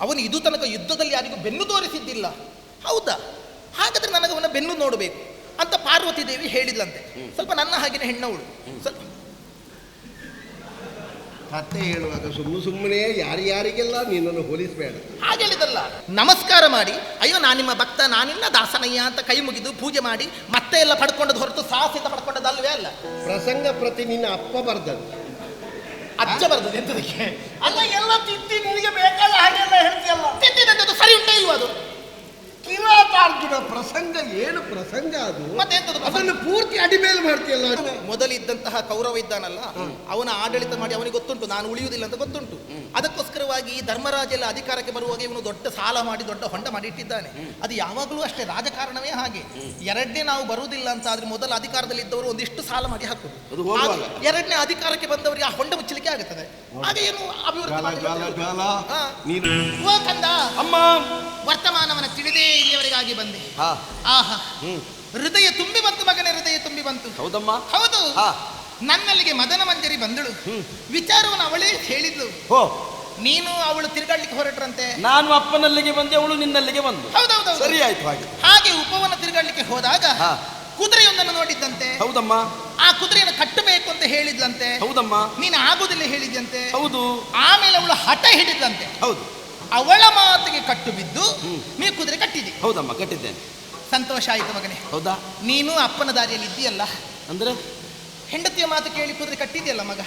ಅವನು ಇದು ತನಕ ಯುದ್ಧದಲ್ಲಿ ಯಾರಿಗೂ ಬೆನ್ನು ತೋರಿಸಿದ್ದಿಲ್ಲ. ಹೌದಾ? ಹಾಗಾದ್ರೆ ನನಗೆ ಅವನ ಬೆನ್ನು ನೋಡಬೇಕು ಅಂತ ಪಾರ್ವತಿ ದೇವಿ ಹೇಳಿದ್ಲಂತೆ. ಸ್ವಲ್ಪ ನನ್ನ ಹಾಗೆಯೇ ಹೆಣ್ಣವಳು ಸ್ವಲ್ಪ ಕತೆ ಹೇಳುವಾಗ ಸುಮ್ಮನೆ ಸುಮ್ಮನೆ ಯಾರ್ಯಾರಿಗೆಲ್ಲ ನಿನ್ನನ್ನು ಹೋಲಿಸಬೇಡ. ಹಾಗೆ ಹೇಳಿದಲ್ಲ ನಮಸ್ಕಾರ ಮಾಡಿ ಅಯ್ಯೋ ನಾನು ನಿಮ್ಮ ಭಕ್ತ ನಾನಿನ್ನ ದಾಸನಯ್ಯ ಅಂತ ಕೈ ಮುಗಿದು ಪೂಜೆ ಮಾಡಿ ಮತ್ತೆ ಎಲ್ಲ ಪಡ್ಕೊಂಡದ್ದು ಹೊರತು ಸಾಹಸಿಂದ ಪಡ್ಕೊಂಡದ್ದು ಅಲ್ವೇ ಅಲ್ಲ. ಪ್ರಸಂಗ ಪ್ರತಿ ನಿನ್ನ ಅಪ್ಪ ಬರ್ದದ್ದು. ಅಜ್ಜ ಬರ್ತದೆ ಎಂತದಕ್ಕೆ ಅಲ್ಲ ಎಲ್ಲ ತಿದ್ದಿ ನಿನಗೆ ಬೇಕಾದ ಹಾಗೆಲ್ಲ ಹೇಳ್ತೀಯಲ್ಲ. ತಿದ್ದಿದಂತದ್ದು ಸರಿ ಉಂಟೇ ಇಲ್ವಾ ಅದು? ಕಿರಾತಾರ್ಜುನ ಪ್ರಸಂಗ ಏನು ಪ್ರಸಂಗ ಅದು? ಮತ್ತೆ? ಅದನ್ನು ಪೂರ್ತಿ ಅಡಿಮೇಲೆ ಮಾಡ್ತೀಯಲ್ಲ. ಮೊದಲಿದ್ದಂತಹ ಕೌರವ ಇದ್ದಾನಲ್ಲ ಅವನ ಆಡಳಿತ ಮಾಡಿ ಅವನಿಗೆ ಗೊತ್ತುಂಟು ನಾನು ಉಳಿಯುವುದಿಲ್ಲ ಅಂತ ಗೊತ್ತುಂಟು. ಅದಕ್ಕೋಸ್ಕರವಾಗಿ ಧರ್ಮರಾಜ ಎಲ್ಲ ಅಧಿಕಾರಕ್ಕೆ ಬರುವಾಗ ಇವನು ದೊಡ್ಡ ಸಾಲ ಮಾಡಿ ದೊಡ್ಡ ಹೊಂಡ ಮಾಡಿ ಇಟ್ಟಿದ್ದಾನೆ. ಅದು ಯಾವಾಗಲೂ ಅಷ್ಟೇ ರಾಜಕಾರಣವೇ ಹಾಗೆ. ಎರಡನೇ ನಾವು ಬರುವುದಿಲ್ಲ ಅಂತ ಆದ್ರೆ ಮೊದಲ ಅಧಿಕಾರದಲ್ಲಿ ಇದ್ದವರು ಒಂದಿಷ್ಟು ಸಾಲ ಮಾಡಿ ಹಾಕುದು. ಎರಡನೇ ಅಧಿಕಾರಕ್ಕೆ ಬಂದವರಿಗೆ ಆ ಹೊಂಡ ಮುಚ್ಚಲಿಕ್ಕೆ ಆಗುತ್ತದೆ. ಹಾಗೆ ಏನು ಅಭಿವೃದ್ಧಿ ಗಾಲ ಗಾಲ ಮಾಡಲಿಕ್ಕೆ ಗಾಲ ಹಾ. ನೀನು. ಓ ಕಂದ ಅಮ್ಮ. ವರ್ತಮಾನವನ ತಿಳಿದೇ ಇಲ್ಲಿಯವರೆಗಾಗಿ ಬಂದೆ. ಹಾ. ಆಹಾ. ಹ್ಮ್. ಹೃದಯ ತುಂಬಿ ಬಂತು ಮಗನ ಹೃದಯ ತುಂಬಿ ಬಂತು. ಹೌದಮ್ಮ. ಹೌದು. ಹಾ. ನನ್ನಲ್ಲಿಗೆ ಮದನ ಮಂಜರಿ ಬಂದಳು. ವಿಚಾರವನ್ನು ಅವಳೇ ಹೇಳಿದ್ಲು. ಹೋ. ನೀನು ಅವಳು ತಿರುಗಾಡ್ಲಿಕ್ಕೆ ಹೊರಟ್ರಂತೆ? ನಾನು ಅಪ್ಪನಲ್ಲಿಗೆ ಬಂದೆ ಅವಳು ನಿನ್ನಲ್ಲಿಗೆ ಬಂದು. ಹೌದೌದು ಸರಿ ಆಯ್ತು ಹಾಗೆ. ಹಾಗೆ ಉಪವನ ತಿರುಗಾಡ್ಲಿಕ್ಕೆ ಹೋದಾಗ. ಕುದುರೆಯೊಂದನ್ನು ನೋಡಿದ್ದಂತೆ. ಹೌದಮ್ಮ. ಆ ಕುದುರೆಯನ್ನು ಕಟ್ಟಬೇಕು ಅಂತ ಹೇಳಿದ್ಲಂತೆ. ಹೌದಮ್ಮ. ನೀನು ಆಗುದಿಲ್ಲ ಹೇಳಿದಂತೆ ಹೌದು. ಆಮೇಲೆ ಅವಳು ಹಠ ಹಿಡಿದ್ಲಂತೆ. ಹೌದು. ಅವಳ ಮಾತಿಗೆ ಕಟ್ಟು ಬಿದ್ದು ನೀ ಕುದುರೆ ಕಟ್ಟಿದಿ. ಹೌದಮ್ಮ ಕಟ್ಟಿದ್ದೇನೆ. ಸಂತೋಷ ಆಯಿತು ಮಗನೇ. ಹೌದಾ? ನೀನು ಅಪ್ಪನ ದಾರಿಯಲ್ಲಿ ಇದ್ದೀಯಲ್ಲ? ಅಂದ್ರೆ? ಹೆಂಡತಿಯ ಮಾತು ಕೇಳಿ ಕುದುರೆ ಕಟ್ಟಿದೆಯಲ್ಲ ಮಗ?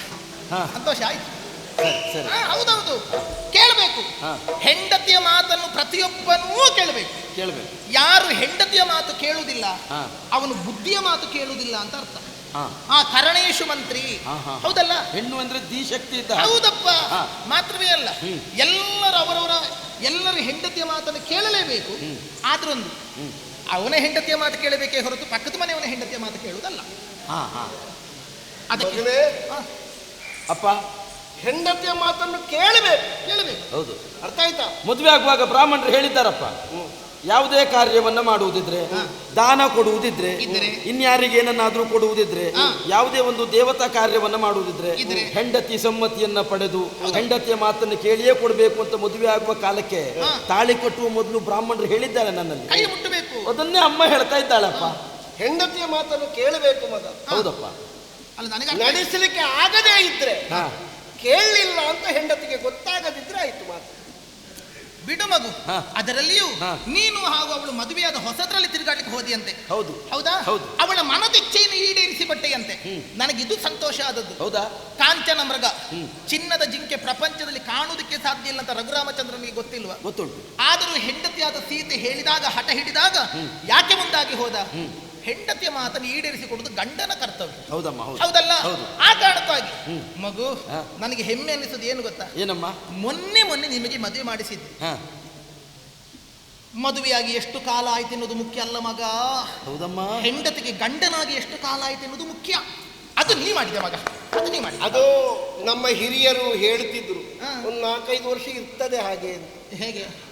ಹಾ. ಸಂತೋಷ ಆಯ್ತು. ಹಾ, ಹೌದೌದು. ಕೇಳಬೇಕು. ಹಾ. ಹೆಂಡತಿಯ ಮಾತನ್ನು ಪ್ರತಿಯೊಬ್ಬನೂ ಕೇಳಬೇಕು. ಕೇಳ್ಬೇಕು. ಯಾರು ಹೆಂಡತಿಯ ಮಾತು ಕೇಳುವುದಿಲ್ಲ ಹಾ. ಅವನು ಬುದ್ಧಿಯ ಮಾತು ಕೇಳುವುದಿಲ್ಲ ಅಂತ ಅರ್ಥ. ಆ ಕರಣೇಶು ಮಂತ್ರಿ. ಹಾ, ಹಾ. ಹೌದಲ್ಲ? ಹೆಣ್ಣು ಅಂದ್ರೆ ದಿಶಕ್ತಿ ಇದ್ದ. ಹೌದಪ್ಪ. ಹಾ. ಮಾತ್ರವೇ ಅಲ್ಲ ಎಲ್ಲರ ಎಲ್ಲರೂ ಅವರವರ ಎಲ್ಲರ ಹೆಂಡತಿಯ ಮಾತನ್ನು ಕೇಳಲೇಬೇಕು. ಆದ್ರೊಂದು ಅವನ ಹೆಂಡತಿಯ ಮಾತು ಕೇಳಬೇಕೇ ಹೊರತು ಪಕ್ಕದ ಮನೆಯವನ ಹೆಂಡತಿಯ ಮಾತು ಕೇಳುವುದಲ್ಲ. ಹಾ ಹಾ. ಅದಕ್ಕೆ ಅಪ್ಪ ಹೆಂಡತಿಯ ಮಾತನ್ನು ಕೇಳಬೇಕು. ಕೇಳಬೇಕು. ಹೌದು. ಅರ್ಥ ಆಯ್ತಾ? ಮದುವೆ ಆಗುವಾಗ ಬ್ರಾಹ್ಮಣರು ಹೇಳಿದ್ದಾರಪ್ಪ. ಯಾವುದೇ ಕಾರ್ಯವನ್ನ ಮಾಡುವುದಿದ್ರೆ ದಾನ ಕೊಡುವುದಿದ್ರೆ. ಇನ್ಯಾರಿಗೆ ಏನನ್ನಾದ್ರೂ ಕೊಡುವುದಿದ್ರೆ ಯಾವುದೇ ಒಂದು ದೇವತಾ ಕಾರ್ಯವನ್ನ ಮಾಡುವುದಿದ್ರೆ ಹೆಂಡತಿ ಸಮ್ಮತಿಯನ್ನ ಪಡೆದು ಹೆಂಡತಿಯ ಮಾತನ್ನು ಕೇಳಿಯೇ ಕೊಡಬೇಕು ಅಂತ ಮದುವೆ ಆಗುವ ಕಾಲಕ್ಕೆ. ತಾಳಿ ಕಟ್ಟುವ ಮೊದಲು ಬ್ರಾಹ್ಮಣರು ಹೇಳಿದ್ದಾರೆ ನನ್ನಲ್ಲಿ. ಅದನ್ನೇ ಅಮ್ಮ ಹೇಳ್ತಾ ಇದ್ದಾಳಪ್ಪ. ಹೆಂಡತಿಯ ಮಾತನ್ನು ಕೇಳಬೇಕು ಮಗ. ಹೌದಪ್ಪ. ನಡೆಸಲಿಕ್ಕೆ ಆಗದೇ ಇದ್ರೆ ಕೇಳಲಿಲ್ಲ ಅಂತ ಹೆಂಡತಿಗೆ ಗೊತ್ತಾಗದಿದ್ರೆ ಆಯ್ತು ಮಾತು. ಬಿಡು ಮಗು. ಅದರಲ್ಲಿಯೂ. ನೀನು ಹಾಗೂ ಅವಳು ಮದುವೆಯಾದ ಹೊಸದ್ರಲ್ಲಿ ತಿರುಗಾಟಕ್ಕೆ ಹೋದಿಯಂತೆ. ಹೌದು. ಹೌದಾ? ಹೌದು. ಅವಳ ಮನದಿಚ್ಛೆಯನ್ನು ಈಡೇರಿಸಿ ಬಟ್ಟೆಯಂತೆ ನನಗಿದು ಸಂತೋಷ ಆದದ್ದು. ಹೌದಾ? ಕಾಂಚನ ಮೃಗ. ಚಿನ್ನದ ಜಿಂಕೆ ಪ್ರಪಂಚದಲ್ಲಿ ಕಾಣುವುದಕ್ಕೆ ಸಾಧ್ಯ ಇಲ್ಲ ಅಂತ ರಘುರಾಮಚಂದ್ರನಿಗೆ ಗೊತ್ತಿಲ್ವಾ? ಗೊತ್ತುಂಟು. ಆದರೂ ಹೆಂಡತಿಯಾದ ಸೀತೆ ಹೇಳಿದಾಗ ಹಠ ಹಿಡಿದಾಗ ಯಾಕೆ ಮುಂದಾಗಿ ಹೋದ? ಹೆಂಡತಿಯ ಮಾತನ್ನು ಈಡೇರಿಸಿ ಕೊಡುವುದು ಗಂಡನ ಕರ್ತವ್ಯ. ಹೌದಮ್ಮ ಹೌದು. ಹೌದಲ್ಲ? ಹೌದು. ಆ ಕಾರಣಕ್ಕಾಗಿ. ಮಗು ಹಾ. ನನಗೆ ಹೆಮ್ಮೆ ಅನ್ನಿಸೋದು ಏನು ಗೊತ್ತಾ? ಏನಮ್ಮ? ಮೊನ್ನೆ ಮೊನ್ನೆ ನಿಮಗೆ ಮದುವೆ ಮಾಡಿಸಿದ್ದು. ಹಾ. ಮದುವೆಯಾಗಿ ಎಷ್ಟು ಕಾಲ ಆಯ್ತು ಎನ್ನುವುದು ಮುಖ್ಯ ಅಲ್ಲ ಮಗ? ಹೌದಮ್ಮ. ಹೆಂಡತಿಗೆ ಗಂಡನಾಗಿ ಎಷ್ಟು ಕಾಲ ಆಯ್ತು ಎನ್ನುವುದು ಮುಖ್ಯ. ಅದು ನೀ ಮಾಡಿದೆ ಮಗ? ಅದು ನೀ ಮಾಡಿದೆ ಅದು ನಮ್ಮ ಹಿರಿಯರು ಹೇಳ್ತಿದ್ರು. ಹಾ. ಒಂದು ನಾಲ್ಕೈದು ವರ್ಷ ಇರ್ತದೆ ಹಾಗೆ. ಹೇಗೆ?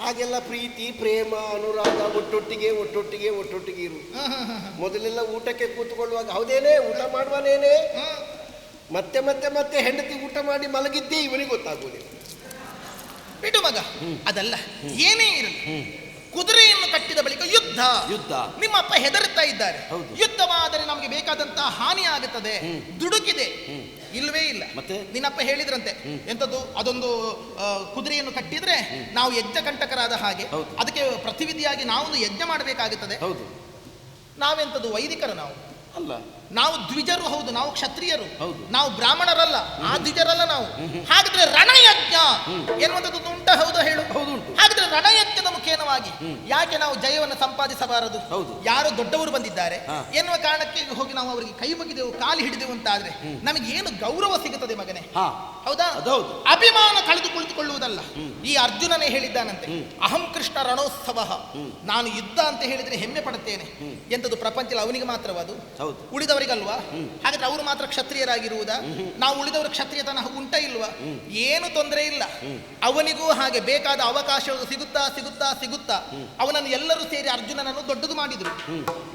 ಹಾಗೆಲ್ಲ ಪ್ರೀತಿ ಪ್ರೇಮ ಅನುರಾಗ ಒಟ್ಟೊಟ್ಟಿಗೆ ಒಟ್ಟೊಟ್ಟಿಗೆ ಒಟ್ಟೊಟ್ಟಿಗೆ ಇರು. ಮೊದಲೆಲ್ಲ ಊಟಕ್ಕೆ ಕೂತ್ಕೊಳ್ಳುವಾಗ ಹೌದೇನೆ ಊಟ ಮಾಡುವನೇನೆ? ಹ. ಮತ್ತೆ ಮತ್ತೆ ಮತ್ತೆ ಹೆಂಡತಿ ಊಟ ಮಾಡಿ ಮಲಗಿದ್ದೇ ಇವನಿಗೆ ಗೊತ್ತಾಗುವುದಿಲ್ಲ. ಬಿಡು ಮಗ ಅದಲ್ಲ ಏನೇ ಇರಲಿ. ಕುದುರೆಯನ್ನು ಕಟ್ಟಿದ ಬಳಿಕ ಯುದ್ಧ. ಯುದ್ಧ. ನಿಮ್ಮ ಅಪ್ಪ ಹೆದರುತ್ತಾ ಇದ್ದಾರೆ. ಹೌದು. ಯುದ್ಧವಾದರೆ ನಮಗೆ ಬೇಕಾದಂತಹ ಹಾನಿ ಆಗುತ್ತದೆ ದುಡುಕಿದೆ. ಇಲ್ವೇ ಇಲ್ಲ. ಮತ್ತೆ? ನಿನ್ನಪ್ಪ ಹೇಳಿದ್ರಂತೆ. ಎಂತದ್ದು? ಅದೊಂದು ಕುದುರೆಯನ್ನು ಕಟ್ಟಿದ್ರೆ ನಾವು ಯಜ್ಞ ಕಂಟಕರಾದ ಹಾಗೆ. ಅದಕ್ಕೆ ಪ್ರತಿವಿಧಿಯಾಗಿ ನಾವೊಂದು ಯಜ್ಞ ಮಾಡಬೇಕಾಗುತ್ತದೆ. ಹೌದು. ನಾವೆಂಥದ್ದು ವೈದಿಕರ ನಾವು? ಅಲ್ಲ. ನಾವು ದ್ವಿಜರು ಹೌದು ನಾವು ಕ್ಷತ್ರಿಯರು. ಹೌದು. ನಾವು ಬ್ರಾಹ್ಮಣರಲ್ಲ ಆ ದ್ವಿಜರಲ್ಲ ನಾವು. ಹಾಗಿದ್ರೆ ರಣಯಜ್ಞ ಎನ್ನುವಂಥದ್ದು ಉಂಟ ಹೌದು ಹೇಳು? ಹೌದು. ಹಾಗಿದ್ರೆ ರಣಯಜ್ಞದ ಮುಖೇನವಾಗಿ ಯಾಕೆ ನಾವು ಜಯವನ್ನು ಸಂಪಾದಿಸಬಾರದು? ಹೌದು. ಯಾರೋ ದೊಡ್ಡವರು ಬಂದಿದ್ದಾರೆ. ಎನ್ನುವ ಕಾರಣಕ್ಕೆ ಹೋಗಿ ನಾವು ಅವರಿಗೆ ಕೈ ಮುಗಿದೆವು ಕಾಲು ಹಿಡಿದೆವು ಅಂತಾದ್ರೆ ನಮಗೆ ಏನು ಗೌರವ ಸಿಗುತ್ತದೆ ಮಗನೇ? ಹೌದಾ? ಹೌದು. ಅಭಿಮಾನ ಕಳೆದು ಕುಳಿತುಕೊಳ್ಳುವುದಲ್ಲ ಈ ಅರ್ಜುನನೇ ಹೇಳಿದ್ದಾನಂತೆ ಅಹಂ ಕೃಷ್ಣ ರಣೋತ್ಸವ ನಾನು ಯುದ್ಧ ಅಂತ ಹೇಳಿದ್ರೆ ಹೆಮ್ಮೆ ಪಡುತ್ತೇನೆ. ಎಂತದ್ದು ಪ್ರಪಂಚದಲ್ಲಿ ಅವನಿಗೆ ಮಾತ್ರವದು. ಹೌದು. ಉಳಿದವರಿಗಲ್ವಾ? ಹಾಗಾದ್ರೆ ಅವರು ಮಾತ್ರ ಕ್ಷತ್ರಿಯರಾಗಿರುವುದಾ? ನಾವು ಉಳಿದವರು ಕ್ಷತ್ರಿಯತನ ಉಂಟ ಇಲ್ವಾ? ಏನು ತೊಂದರೆ ಇಲ್ಲ. ಅವನಿಗೂ ಹಾಗೆ ಬೇಕಾದ ಅವಕಾಶಗಳು ಸಿಗುತ್ತಾ ಸಿಗುತ್ತಾ ಸಿಗುತ್ತಾ ಅವನನ್ನು ಎಲ್ಲರೂ ಸೇರಿ ಅರ್ಜುನನನ್ನು ದೊಡ್ಡದು ಮಾಡಿದ್ರು.